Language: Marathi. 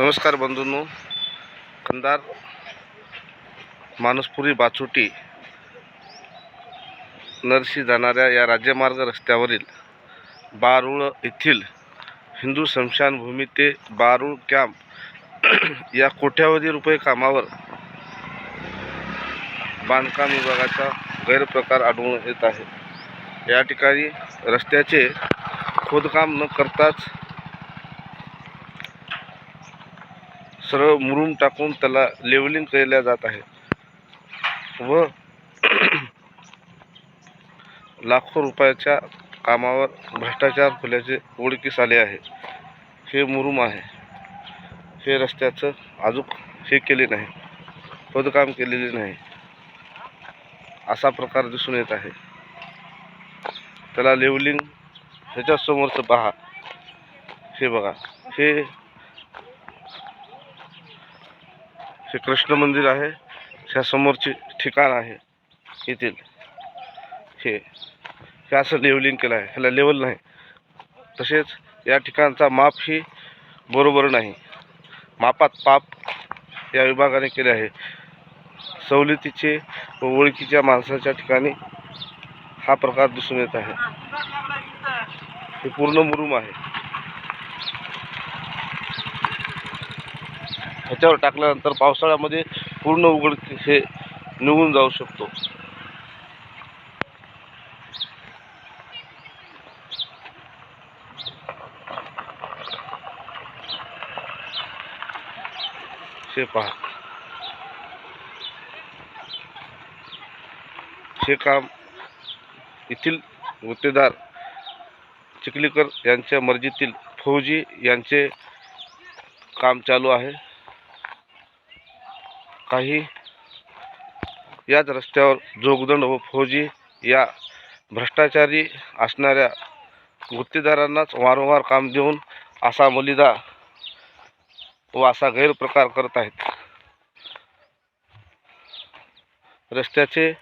नमस्कार बंधूंनो. कंदार मानसपुरी बाचोटी नरशी जाणाऱ्या या राज्यमार्ग रस्त्यावरील बारूळ येथील हिंदू स्मशानभूमी ते बारूळ कॅम्प या कोट्यावधी रुपये कामावर बांधकाम विभागाचा गैरप्रकार आढळून येत आहे. या ठिकाणी रस्त्याचे खोदकाम न करताच सरळ मुरुम टाकून त्याला लेवलिंग केल्या जात आहे. व लाखो रुपयाच्या कामावर भ्रष्टाचार खुल्याचे ओळखीस आले आहे. हे मुरुम आहे. हे रस्त्याचं अजून हे केले नाही. खोदकाम केलेले नाही. असा प्रकार दिसून येत आहे. त्याला लेवलिंग ह्याच्यासमोरचं पहा. हे बघा. हे हे कृष्ण मंदिर आहे. ह्या समोरचे ठिकाण आहे. येथील. हे. हे असं लेवलिंग केलं आहे. ह्याला लेवल नाही. तसेच या ठिकाणचा माप ही बरोबर नाही. मापात पाप या विभागाने केले आहे. सवलतीचे व ओळखीच्या माणसाच्या ठिकाणी हा प्रकार दिसून येत आहे. हे पूर्ण मुरुम आहे. ह्याच्यावर टाकल्यानंतर पावसाळ्यामध्ये पूर्ण उघड हे निघून जाऊ शकतो. हे पहा. हे काम येथील गुत्तेदार चिखलीकर यांच्या मर्जीतील फौजी यांचे काम चालू आहे. काही याच रस्त्यावर जोगदंड व फौजी या भ्रष्टाचारी असणाऱ्या गुत्तेदारांनाच वारंवार काम देऊन असा मलिदा व असा गैरप्रकार करत आहेत. रस्त्याचे